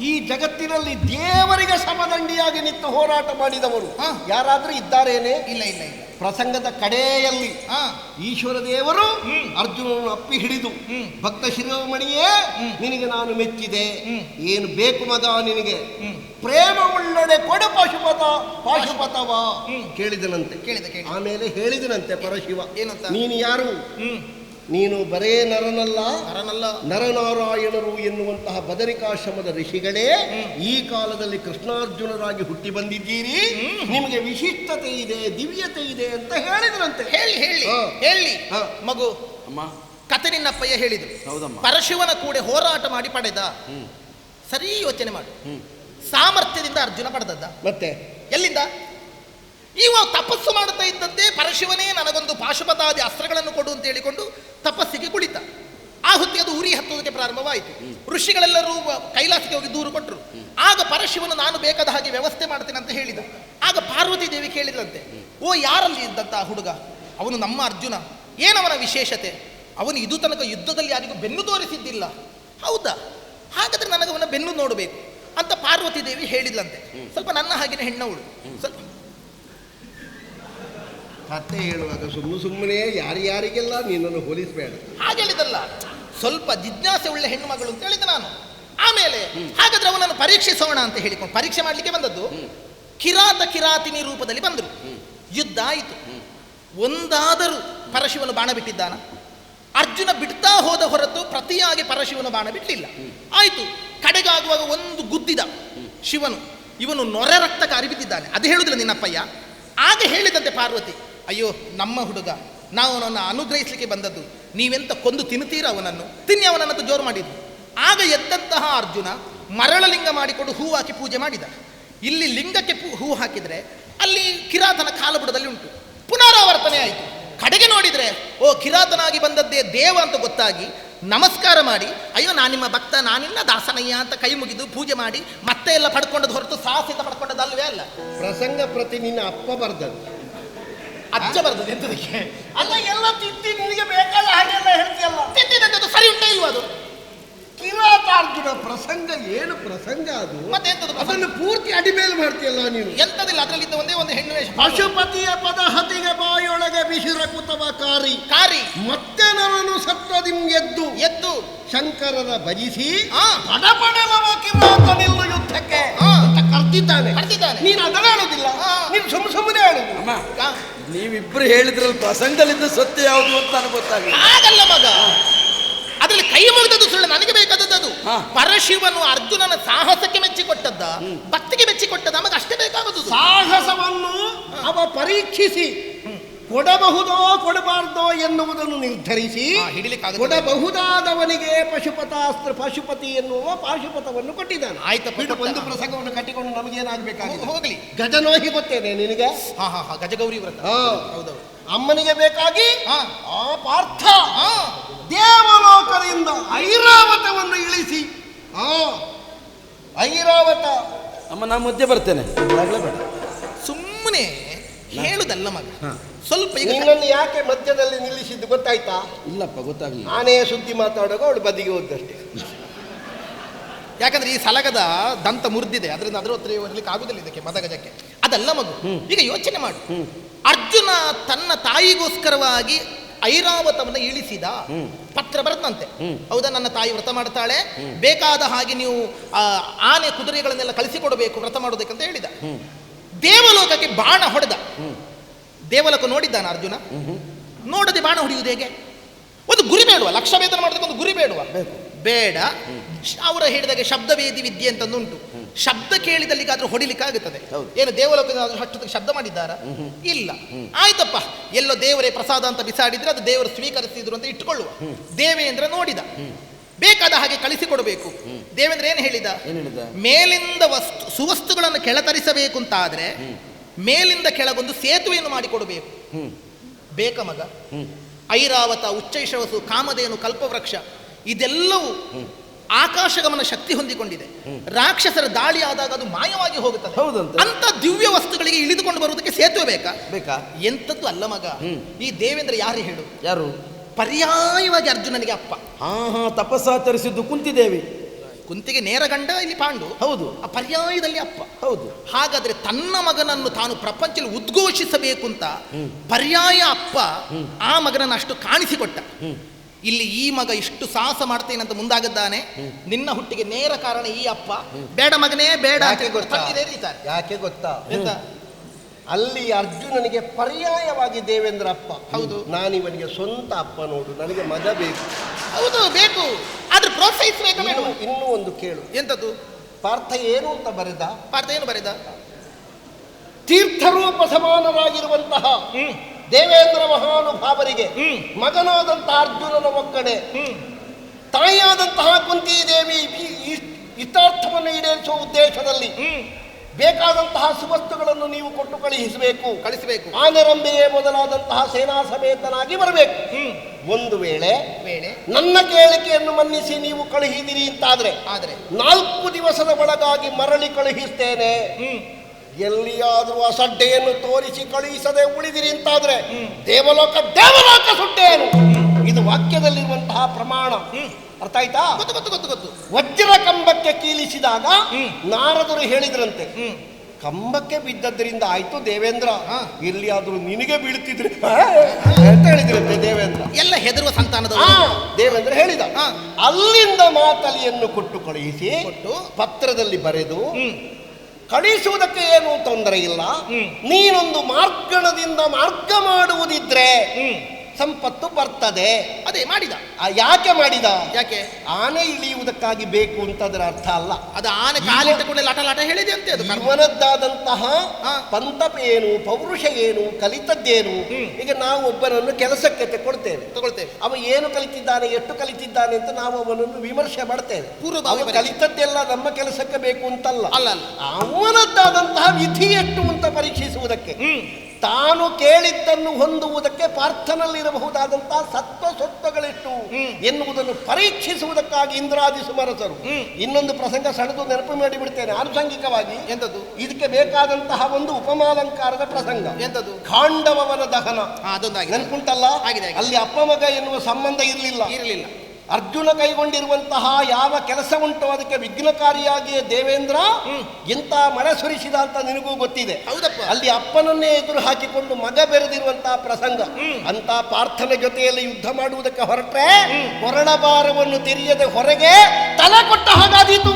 ಈ ಜಗತ್ತಿನಲ್ಲಿ ದೇವರಿಗೆ ಸಮದಂಡಿಯಾಗಿ ನಿಂತು ಹೋರಾಟ ಮಾಡಿದವರು ಯಾರಾದರೂ ಇದ್ದಾರೇನೆ ಇಲ್ಲ ಇಲ್ಲ ಇಲ್ಲ ಪ್ರಸಂಗದ ಕಡೆಯಲ್ಲಿ ಈಶ್ವರ ದೇವರು ಹ್ಮ್. ಅರ್ಜುನನನ್ನು ಅಪ್ಪಿ ಹಿಡಿದು ಹ್ಮ್. ಭಕ್ತ ಶಿರೋಮಣಿಯೇ ಹ್ಮ್. ನಿನಗೆ ನಾನು ಮೆಚ್ಚಿದೆ ಏನು ಬೇಕು ಮಗ ನಿನಗೆ ಹ್ಮ್. ಪ್ರೇಮ ಉಳ್ಳಡೆ ಕೊಡ ಪಾಶುಪತ ಪಾಶುಪತವ ಹ್ಮ್. ಕೇಳಿದನಂತೆ ಕೇಳಿದ ಕೇಳಿದ ಆಮೇಲೆ ಹೇಳಿದನಂತೆ ಪರಶಿವ ಏನಂತ? ನೀನು ಯಾರು ಹ್ಮ್ ನೀನು ಬರೇ ನರನಲ್ಲ ನರನಲ್ಲ. ನರನಾರಾಯಣರು ಎನ್ನುವಂತಹ ಬದರಿಕಾಶ್ರಮದ ಋಷಿಗಳೇ ಈ ಕಾಲದಲ್ಲಿ ಕೃಷ್ಣಾರ್ಜುನರಾಗಿ ಹುಟ್ಟಿ ಬಂದಿದ್ದೀರಿ. ನಿಮಗೆ ವಿಶಿಷ್ಟತೆ ಇದೆ ದಿವ್ಯತೆ ಇದೆ ಅಂತ ಹೇಳಿದ್ರಂತೆ ಹೇಳಿ ಹೇಳಿ ಹಾ. ಹೇಳಿ. ಹಾ. ಮಗು ಅಮ್ಮ. ಕತೆ ನಿನ್ನಪ್ಪಯ್ಯ ಹೇಳಿದ್ರು. ಹೌದಮ್ಮ. ಪರಶಿವನ ಕೂಡ ಹೋರಾಟ ಮಾಡಿ ಪಡೆದ. ಹ್ಮ್. ಸರಿ ಯೋಚನೆ ಮಾಡು. ಹ್ಮ್. ಸಾಮರ್ಥ್ಯದಿಂದ ಅರ್ಜುನ ಪಡೆದದ್ದ. ಮತ್ತೆ? ಎಲ್ಲಿಂದ? ಇವ ತಪಸ್ಸು ಮಾಡುತ್ತಾ ಇದ್ದಂತೆ ಪರಶಿವನೇ ನನಗೊಂದು ಪಾಶುಪತಾದಿ ಅಸ್ತ್ರಗಳನ್ನು ಕೊಡು ಅಂತ ಹೇಳಿಕೊಂಡು ತಪಸ್ಸಿಗೆ ಕುಳಿತ. ಆ ಹೊತ್ತಿಗೆ ಅದು ಉರಿ ಹತ್ತೋದಕ್ಕೆ ಪ್ರಾರಂಭವಾಯಿತು. ಋಷಿಗಳೆಲ್ಲರೂ ಕೈಲಾಸಕ್ಕೆ ಹೋಗಿ ದೂರು ಕೊಟ್ಟರು ಆಗ ಪರಶಿವನು ನಾನು ಬೇಕಾದ ಹಾಗೆ ವ್ಯವಸ್ಥೆ ಮಾಡ್ತೇನೆ ಅಂತ ಹೇಳಿದ. ಆಗ ಪಾರ್ವತಿ ದೇವಿ ಕೇಳಿದ್ರಂತೆ ಓ ಯಾರಲ್ಲಿ ಇದ್ದಂತ ಹುಡುಗ? ಅವನು ನಮ್ಮ ಅರ್ಜುನ. ಏನವನ ವಿಶೇಷತೆ? ಅವನು ಇದು ತನಕ ಯುದ್ಧದಲ್ಲಿ ಯಾರಿಗೂ ಬೆನ್ನು ತೋರಿಸಿದ್ದಿಲ್ಲ. ಹೌದಾ? ಹಾಗಾದ್ರೆ ನನಗೆ ಅವನ ಬೆನ್ನು ನೋಡಬೇಕು ಅಂತ ಪಾರ್ವತಿ ದೇವಿ ಹೇಳಿದ್ಲಂತೆ. ಸ್ವಲ್ಪ ನನ್ನ ಹಾಗೆ ಹೆಣ್ಣವಳು. ಸ್ವಲ್ಪ ಕತೆ ಹೇಳುವಾಗ ಸುಮ್ಮನೆ ಸುಮ್ಮನೆ ಯಾರ್ಯಾರಿಗೆಲ್ಲ ನಿನ್ನನ್ನು ಹೋಲಿಸಬೇಡ. ಹಾಗೆ ಹೇಳಿದಲ್ಲ ಸ್ವಲ್ಪ ಜಿಜ್ಞಾಸೆ ಉಳ್ಳ ಹೆಣ್ಣು ಮಗಳು ಅಂತ ಹೇಳಿದ ನಾನು. ಆಮೇಲೆ ಹಾಗಾದ್ರೆ ಅವನನ್ನು ಪರೀಕ್ಷಿಸೋಣ ಅಂತ ಹೇಳಿಕೊಂಡು ಪರೀಕ್ಷೆ ಮಾಡಲಿಕ್ಕೆ ಬಂದದ್ದು ಕಿರಾತ ಕಿರಾತಿನಿ ರೂಪದಲ್ಲಿ ಬಂದರು. ಯುದ್ಧ ಆಯಿತು. ಒಂದಾದರೂ ಪರಶಿವನು ಬಾಣ ಬಿಟ್ಟಿದ್ದಾನ. ಅರ್ಜುನ ಬಿಡ್ತಾ ಹೋದ ಹೊರತು ಪ್ರತಿಯಾಗಿ ಪರಶಿವನು ಬಾಣ ಬಿಟ್ಟಲಿಲ್ಲ ಆಯಿತು. ಕಡೆಗಾಗುವಾಗ ಒಂದು ಗುದ್ದಿದ ಶಿವನು. ಇವನು ನೊರೆ ರಕ್ತಕ್ಕೆ ಅರಿಬಿದ್ದಿದ್ದಾನೆ ಅದು ಹೇಳುದಿಲ್ಲ ನಿನ್ನಪ್ಪಯ್ಯ. ಆಗ ಹೇಳಿದಂತೆ ಪಾರ್ವತಿ. ಅಯ್ಯೋ, ನಮ್ಮ ಹುಡುಗ, ನಾವು ಅವನನ್ನು ಅನುಗ್ರಹಿಸಲಿಕ್ಕೆ ಬಂದದ್ದು. ನೀವೆಂತ ಕೊಂದು ತಿನ್ನುತ್ತೀರ ಅವನನ್ನು? ತಿನ್ನಿ, ಅವನನ್ನು ಜೋರು ಮಾಡಿದ್ದು. ಆಗ ಎದ್ದಂತಹ ಅರ್ಜುನ ಮರಳಲಿಂಗ ಮಾಡಿಕೊಂಡು ಹೂ ಹಾಕಿ ಪೂಜೆ ಮಾಡಿದ. ಇಲ್ಲಿ ಲಿಂಗಕ್ಕೆ ಹೂ ಹಾಕಿದ್ರೆ ಅಲ್ಲಿ ಕಿರಾತನ ಕಾಲಬುಡದಲ್ಲಿ ಉಂಟು. ಪುನರಾವರ್ತನೆ ಆಯಿತು. ಕಡೆಗೆ ನೋಡಿದ್ರೆ, ಓ, ಕಿರಾತನಾಗಿ ಬಂದದ್ದೇ ದೇವ ಅಂತ ಗೊತ್ತಾಗಿ ನಮಸ್ಕಾರ ಮಾಡಿ, ಅಯ್ಯೋ, ನಾನು ನಿಮ್ಮ ಭಕ್ತ, ನಾನಿಲ್ಲ, ದಾಸನಯ್ಯ ಅಂತ ಕೈ ಮುಗಿದು ಪೂಜೆ ಮಾಡಿ ಮತ್ತೆ ಎಲ್ಲ ಪಡ್ಕೊಂಡದ್ದು ಹೊರತು ಸಾಹಸಿತ ಪಡ್ಕೊಂಡದ್ದಲ್ವೇ ಅಲ್ಲ? ಪ್ರಸಂಗ ಪ್ರತಿ ನಿನ್ನ ಅಪ್ಪ ಬರ್ದದ್ದು. ಅಜ್ಜ ಬರ್ತದೆ ಎಂತದಕ್ಕೆ? ಅಲ್ಲ ಎಲ್ಲ ತಿದ್ದಿ ನಿನಗೆ ಬೇಕಲ್ಲ ಹಾಗೆಲ್ಲ ಹೇಳ್ತೀಯಲ್ಲ? ಅದು ಸರಿ ಉಂಟ ಇಲ್ವ ಅದು? ಕಿರಾತಾರ್ಜುನ ಪ್ರಸಂಗ ಏನು ಪ್ರಸಂಗ ಅದು? ಮತ್ತೆ ಎಂತದ್ದು? ಅದನ್ನು ಪೂರ್ತಿ ಅಡಿಮೇಲೆ ಮಾಡ್ತೀಯಲ್ಲ ನೀನು? ಎಂತದಿಲ್ಲ ಅದರಲ್ಲಿದ್ದ ಒಂದೇ ಒಂದು ಹೆಣ್ಣು ವೇಷ. ಪಶುಪತಿಯ ಪದ ಹತಿಗೆ ಬಾಯೊಳಗೆ ಬಿಸಿರ ಕುತವ ಕಾರಿ. ಕಾರಿ. ಮತ್ತೆ ನರನು ಸತ್ತದಿಂ ಎದ್ದು. ಎದ್ದು. ಶಂಕರನ ಭಜಿಸಿ. ಪಡಪಡಲವ ಕಿರಾತ ನಿಲ್ಲು ಯುದ್ಧಕ್ಕೆ. ಕರ್ತಿದ್ದಾನೆ ಕರ್ದಿದ್ದಾನೆ. ನೀನು ಅದನ್ನ ಹೇಳೋದಿಲ್ಲ ಆ. ನೀನು ಸುಮ್ಮ ಸುಮ್ಮನೆ ಹೇಳುದು ಅಮ್ಮ. ಆ, ನೀವಿಬ್ರು ಹೇಳಿದ್ರಲ್ಲಿ ಪ್ರಸಂಗದಲ್ಲಿದ್ದ ಸತ್ಯ ಯಾವುದು ಅಂತ ನನಗೆ ಗೊತ್ತಾಗಿಲ್ಲ ಹಾಗಲ್ಲ ಮಗ. ಅದರಲ್ಲಿ ಕೈ ಮುಗಿದದ್ದು ಸುಳ್ಳು ನನಗೆ ಬೇಕಾದದ್ದು ಅದು. ಪರಶಿವನು ಅರ್ಜುನನ ಸಾಹಸಕ್ಕೆ ಮೆಚ್ಚಿಕೊಟ್ಟದ್ದ ಭಕ್ತಿಗೆ ಮೆಚ್ಚಿಕೊಟ್ಟದ್ದ ನಮಗೆ ಅಷ್ಟೇ ಬೇಕಾಗದು ಸಾಹಸವನ್ನು ಅವ ಪರೀಕ್ಷಿಸಿ ಕೊಡಬಹುದೋ ಕೊಡಬಾರ್ದೋ ಎನ್ನುವುದನ್ನು ನಿರ್ಧರಿಸಿ. ಕೊಡಬಹುದಾದವನಿಗೆ ಪಶುಪತಾಸ್ತ್ರ ಪಶುಪತಿ ಎನ್ನುವ ಪಾಶುಪತವನ್ನು ಕೊಟ್ಟಿದ್ದಾನೆ. ಆಯ್ತು. ಒಂದು ಪ್ರಸಂಗವನ್ನು ಕಟ್ಟಿಕೊಂಡು ನಮಗೇನಾಗಬೇಕಾಗಿದೆ? ಹೋಗಲಿ. ಗಜನೋಹಿ ಗೊತ್ತೇನೆ ನಿನಗೆ? ಹಾ ಹಾ ಹಾ ಗಜಗೌರಿ ವ್ರತ. ಹಾ. ಹೌದೌದು. ಅಮ್ಮನಿಗೆ ಬೇಕಾಗಿ ಹಾ. ಆ ಪಾರ್ಥ ಹಾ. ದೇವಲೋಕದಿಂದ ಐರಾವತವನ್ನು ಇಳಿಸಿ ಆ ಐರಾವತ. ಅಮ್ಮ ನಾ ಮಧ್ಯೆ ಬರ್ತೇನೆ. ಸುಮ್ಮನೆ. ಹೇಳುದಲ್ಲ ಮಗ. ಸ್ವಲ್ಪ ಈಗ ನಿನ್ನನ್ನು ಯಾಕೆ ಮಧ್ಯದಲ್ಲಿ ನಿಲ್ಲಿಸಿದ್ದು ಗೊತ್ತಾಯ್ತಾ? ಇಲ್ಲಪ್ಪ ಗೊತ್ತಾಗಲಿಲ್ಲ. ಆನೆಯ ಸುದ್ದಿ ಮಾತಾಡುವಾಗ ಅವಳು ಬದಿಗೆ ಹೋದಷ್ಟೇ ಯಾಕಂದ್ರೆ ಈ ಸಲಗದ ದಂತ ಮುರಿದಿದೆ. ಅದರಿಂದ ಅದರ ಹತ್ರ ಹೋಗ್ಲಿಕ್ಕೆ ಆಗುದಿಲ್ಲ ಇದಕ್ಕೆ ಮದಗಜಕ್ಕೆ ಅದಲ್ಲ ಮಗು ಈಗ ಯೋಚನೆ ಮಾಡು. ಅರ್ಜುನ ತನ್ನ ತಾಯಿಗೋಸ್ಕರವಾಗಿ ಐರಾವತವನ್ನ ಇಳಿಸಿದ ಪತ್ರ ಬರ್ತಂತೆ ಹೌದಾ ನನ್ನ ತಾಯಿ ವ್ರತ ಮಾಡ್ತಾಳೆ ಬೇಕಾದ ಹಾಗೆ ನೀವು ಆ, ಆನೆ ಕುದುರೆಗಳನ್ನೆಲ್ಲ ಕಳಿಸಿಕೊಡಬೇಕು ವ್ರತ ಮಾಡೋದಕ್ಕಂತ ಹೇಳಿದ. ದೇವಲೋಕಕ್ಕೆ ಬಾಣ ಹೊಡೆದ. ದೇವಲೋಕ ನೋಡಿದ್ದಾನ ಅರ್ಜುನ? ನೋಡದೆ ಬಾಣ ಹೊಡೆಯುವುದು ಹೇಗೆ? ಒಂದು ಗುರಿ ಬೇಡುವ ಲಕ್ಷ ವೇತನ ಮಾಡೋದಕ್ಕೆ ಒಂದು ಗುರಿ ಬೇಡುವ. ಬೇಡ. ಅವರು ಹೇಳಿದಾಗೆ ಶಬ್ದವೇದಿ ವಿದ್ಯೆ ಅಂತಂದುಂಟು ಶಬ್ದ ಕೇಳಿದಲ್ಲಿಗಾದ್ರೂ ಹೊಡಿಲಿಕ್ಕಾಗುತ್ತದೆ. ಆಗುತ್ತದೆ ಏನು ದೇವಲೋಕದ ಹಟ್ಟದಕ್ಕೆ ಶಬ್ದ ಮಾಡಿದ್ದಾರಾ? ಇಲ್ಲ. ಆಯ್ತಪ್ಪ. ಎಲ್ಲೋ ದೇವರೇ ಪ್ರಸಾದ ಅಂತ ಬಿಸಾಡಿದ್ರೆ ಅದು ದೇವರು ಸ್ವೀಕರಿಸಿದ್ರು ಅಂತ ಇಟ್ಕೊಳ್ಳುವ ದೇವೇಂದ್ರ ನೋಡಿದ. ಬೇಕಾದ ಹಾಗೆ ಕಳಿಸಿಕೊಡಬೇಕು. ದೇವೇಂದ್ರ ಏನು ಹೇಳಿದ? ಏನ್ ಹೇಳಿದ? ಮೇಲಿಂದ ವಸ್ತು ಸುವಸ್ತುಗಳನ್ನು ಕೆಳತರಿಸಬೇಕು ಅಂತ ಆದ್ರೆ ಮೇಲಿಂದ ಕೆಳಗೊಂದು ಸೇತುವೆಯನ್ನು ಮಾಡಿಕೊಡಬೇಕು. ಬೇಕ ಮಗ? ಐರಾವತ ಉಚ್ಚೈಷವಸು ಕಾಮಧೇನು ಕಲ್ಪವೃಕ್ಷ ಇದೆಲ್ಲವೂ ಆಕಾಶಗಮನ ಶಕ್ತಿ ಹೊಂದಿಕೊಂಡಿದೆ. ರಾಕ್ಷಸರ ದಾಳಿ ಆದಾಗ ಅದು ಮಾಯವಾಗಿ ಹೋಗುತ್ತದೆ. ಹೌದಂತ. ಅಂತ ದಿವ್ಯ ವಸ್ತುಗಳಿಗೆ ಇಳಿದುಕೊಂಡು ಬರುವುದಕ್ಕೆ ಸೇತುವೆ ಬೇಕಾ? ಬೇಕಾ? ಎಂಥದ್ದು ಅಲ್ಲ ಮಗ. ಈ ದೇವೇಂದ್ರ ಯಾರು ಹೇಳು? ಯಾರು? ಪರ್ಯಾಯವಾಗಿ ಅರ್ಜುನನಿಗೆ ಅಪ್ಪ. ಹಾ ಹಾ ತಪಸ್ಸಾಚರಿಸಿದ್ದು ಕುಂತಿದ್ದೇವೆ ಕುಂತಿಗೆ ನೇರ ಗಂಡ ಇಲ್ಲಿ ಪಾಂಡು. ಹೌದು. ಆ ಪರ್ಯಾಯದಲ್ಲಿ ಅಪ್ಪ. ಹೌದು. ಹಾಗಾದ್ರೆ ತನ್ನ ಮಗನನ್ನು ತಾನು ಪ್ರಪಂಚದಲ್ಲಿ ಉದ್ಘೋಷಿಸಬೇಕು ಅಂತ ಪರ್ಯಾಯ ಅಪ್ಪ ಆ ಮಗನನ್ನು ಅಷ್ಟು ಕಾಣಿಸಿಕೊಟ್ಟ. ಇಲ್ಲಿ ಈ ಮಗ ಇಷ್ಟು ಸಾಹಸ ಮಾಡ್ತೇನೆ ಅಂತ ಮುಂದಾಗಿದ್ದಾನೆ. ನಿನ್ನ ಹುಟ್ಟಿಗೆ ನೇರ ಕಾರಣ ಈ ಅಪ್ಪ. ಬೇಡ ಮಗನೇ ಬೇಡ ಯಾಕೆ ಗೊತ್ತಾ? ಅಲ್ಲಿ ಅರ್ಜುನನಿಗೆ ಪರ್ಯಾಯವಾಗಿ ದೇವೇಂದ್ರ ಅಪ್ಪ ಹೌದು. ನಾನಿವನಿಗೆ ಸ್ವಂತ ಅಪ್ಪ ನೋಡು ನನಗೆ ಮಗ ಬೇಕು. ಹೌದು ಬೇಕು. ಆದ್ರೆ ಪ್ರೋತ್ಸಾಹಿಸಬೇಕು ಮೇಡಮ್ ಇನ್ನು- ಇನ್ನೂ ಒಂದು ಕೇಳು. ಎಂತದ್ದು? ಪಾರ್ಥ ಏನು ಅಂತ ಬರೆದ? ಪಾರ್ಥ ಏನು ಬರೆದ? ತೀರ್ಥರೂಪ ಸಮಾನರಾಗಿರುವಂತಹ ಹ್ಮ್. ದೇವೇಂದ್ರ ಮಹಾನುಭಾವರಿಗೆ ಹ್ಮ್. ಮಗನಾದಂತಹ ಅರ್ಜುನನ ಒಕ್ಕಣೆ ಹ್ಮ್. ತಾಯಿಯಾದಂತಹ ಕುಂತಿ ದೇವಿ ಹಿತಾರ್ಥವನ್ನು ಇಷ್ಟಾರ್ಥವನ್ನು ಈಡೇರಿಸುವ ಉದ್ದೇಶದಲ್ಲಿ ಹ್ಮ್. ಬೇಕಾದಂತಹ ಸುವಸ್ತುಗಳನ್ನು ನೀವು ಕೊಟ್ಟು ಕಳುಹಿಸಬೇಕು. ಕಳಿಸಬೇಕು. ಆನೆರಂಬೆಯೇ ಮೊದಲಾದಂತಹ ಸೇನಾ ಸಮೇತನಾಗಿ ಬರಬೇಕು. ಒಂದು ವೇಳೆ ವೇಳೆ? ನನ್ನ ಕೇಳಿಕೆಯನ್ನು ಮನ್ನಿಸಿ ನೀವು ಕಳುಹಿದಿರಿ ಅಂತಾದ್ರೆ ಆದ್ರೆ? ನಾಲ್ಕು ದಿವಸದ ಒಳಗಾಗಿ ಮರಳಿ ಕಳುಹಿಸ್ತೇನೆ. ಎಲ್ಲಿಯಾದರೂ ಎಲ್ಲಿಯಾದ್ರೂ ಅಸಡ್ಡೆಯನ್ನು ತೋರಿಸಿ ಕಳುಹಿಸದೆ ಉಳಿದಿರಿ ಅಂತಾದ್ರೆ ದೇವಲೋಕ ದೇವಲೋಕ ಸುಟ್ಟೇನು? ಇದು ವಾಕ್ಯದಲ್ಲಿರುವಂತಹ ಪ್ರಮಾಣ. ಅರ್ಥ ಆಯ್ತಾ? ಗೊತ್ತು ಗೊತ್ತು ಗೊತ್ತು ಗೊತ್ತು. ವಜ್ರ ಕಂಬಕ್ಕೆ ಕೀಲಿಸಿದಾಗ. ನಾರದರು ಹೇಳಿದ್ರಂತೆ ಕಂಬಕ್ಕೆ ಬಿದ್ದದ್ರಿಂದ ಆಯ್ತು ದೇವೇಂದ್ರ. ಎಲ್ಲಿಯಾದ್ರೂ ನಿನಗೆ ಬೀಳ್ತಿದ್ರೆ ಆ, ಅಂತ ಹೇಳಿದ್ರಂತೆ ದೇವೇಂದ್ರ. ಎಲ್ಲ ಹೆದರುವ ಸಂತಾನದ ದೇವೇಂದ್ರ ಹೇಳಿದ. ಅಲ್ಲಿಂದ ಮಾತಲಿಯನ್ನು ಕೊಟ್ಟು ಕಳುಹಿಸಿ ಕೊಟ್ಟು. ಪತ್ರದಲ್ಲಿ ಬರೆದು ಕಳಿಸುವುದಕ್ಕೆ ಏನು ತೊಂದರೆ ಇಲ್ಲ. ನೀನೊಂದು ಮಾರ್ಗಣದಿಂದ ಮಾರ್ಗ ಮಾಡುವುದಿದ್ರೆ ಸಂಪತ್ತು ಬರ್ತದೆ. ಅದೇ ಮಾಡಿದ. ಆ, ಯಾಕೆ ಮಾಡಿದ? ಯಾಕೆ? ಆನೆ ಇಳಿಯುವುದಕ್ಕಾಗಿ ಬೇಕು ಅಂತ ಅದರ ಅರ್ಥ ಅಲ್ಲ. ಅದು ಆನೆ ಕಾಲಿಟ್ಟುಕೊಂಡು ಲಟ ಲಟ ಹೇಳಿದೆ ಅಂತೆ ಅದು ಕರ್ಮ. ಇವನದ್ದಾದಂತಹ ಹಾ. ಪಂತಪ ಏನು ಪೌರುಷ ಏನು ಕಲಿತದ್ದೇನು ಈಗ ನಾವು ಒಬ್ಬನನ್ನು ಕೆಲಸಕ್ಕೆ ತಗೊಳ್ತೇವೆ ತಗೊಳ್ತೇವೆ. ಅವ ಏನು ಕಲಿತಿದ್ದಾನೆ ಎಷ್ಟು ಕಲಿತಿದ್ದಾನೆ ಅಂತ ನಾವು ಅವನನ್ನು ವಿಮರ್ಶೆ ಮಾಡ್ತೇವೆ. ಪೂರ್ವ ಕಲಿತದ್ದೆಲ್ಲ ನಮ್ಮ ಕೆಲಸಕ್ಕೆ ಬೇಕು ಅಂತಲ್ಲ. ಅಲ್ಲ ಅವನದ್ದಾದಂತಹ ವಿಧಿ ಎಷ್ಟು ಅಂತ ಪರೀಕ್ಷಿಸುವುದಕ್ಕೆ. ತಾನು ಕೇಳಿದ್ದನ್ನು ಹೊಂದುವುದಕ್ಕೆ ಪ್ರಾರ್ಥನಲ್ಲಿರಬಹುದಾದಂತಹ ಸತ್ವ ಸ್ವತ್ವಗಳಿಟ್ಟು. ಎನ್ನುವುದನ್ನು ಪರೀಕ್ಷಿಸುವುದಕ್ಕಾಗಿ ಇಂದ್ರಾದಿ ಸುಮರಸರು ಇನ್ನೊಂದು ಪ್ರಸಂಗ ಸೆಳೆದು ನೆನಪು ಮಾಡಿಬಿಡ್ತೇನೆ. ಆನುಷಂಗಿಕವಾಗಿ ಎಂದದು ಇದಕ್ಕೆ ಬೇಕಾದಂತಹ ಒಂದು ಉಪಮಾಲಂಕಾರದ ಪ್ರಸಂಗ. ಎಂದದು ಖಾಂಡವನ ದಹನ. ಅದೊಂದಾಗಿ ನೆನಪುಂಟಲ್ಲ. ಅಲ್ಲಿ ಅಪ್ಪ ಮಗ ಎನ್ನುವ ಸಂಬಂಧ ಇರಲಿಲ್ಲ. ಇರಲಿಲ್ಲ. ಅರ್ಜುನ ಕೈಗೊಂಡಿರುವಂತಹ ಯಾವ ಕೆಲಸ ಉಂಟು ಅದಕ್ಕೆ ವಿಘ್ನಕಾರಿಯಾಗಿಯೇ ದೇವೇಂದ್ರ ಎಂತ ಮಳೆ ಸುರಿಸಿದ ಅಂತ ನಿನಗೂ ಗೊತ್ತಿದೆ. ಹೌದಪ್ಪ. ಅಲ್ಲಿ ಅಪ್ಪನನ್ನೇ ಎದುರು ಹಾಕಿಕೊಂಡು ಮಗ ಬೆರೆದಿರುವಂತಹ ಪ್ರಸಂಗ. ಅಂತ ಪ್ರಾರ್ಥನೆ ಜೊತೆಯಲ್ಲಿ ಯುದ್ಧ ಮಾಡುವುದಕ್ಕೆ ಹೊರಟ್ರೆ ಕೊರಳ ಭಾರವನ್ನು ತೆರೆಯದೆ ಹೊರಗೆ ತಲೆ ಕೊಟ್ಟ ಹಾಗಾದೀತು.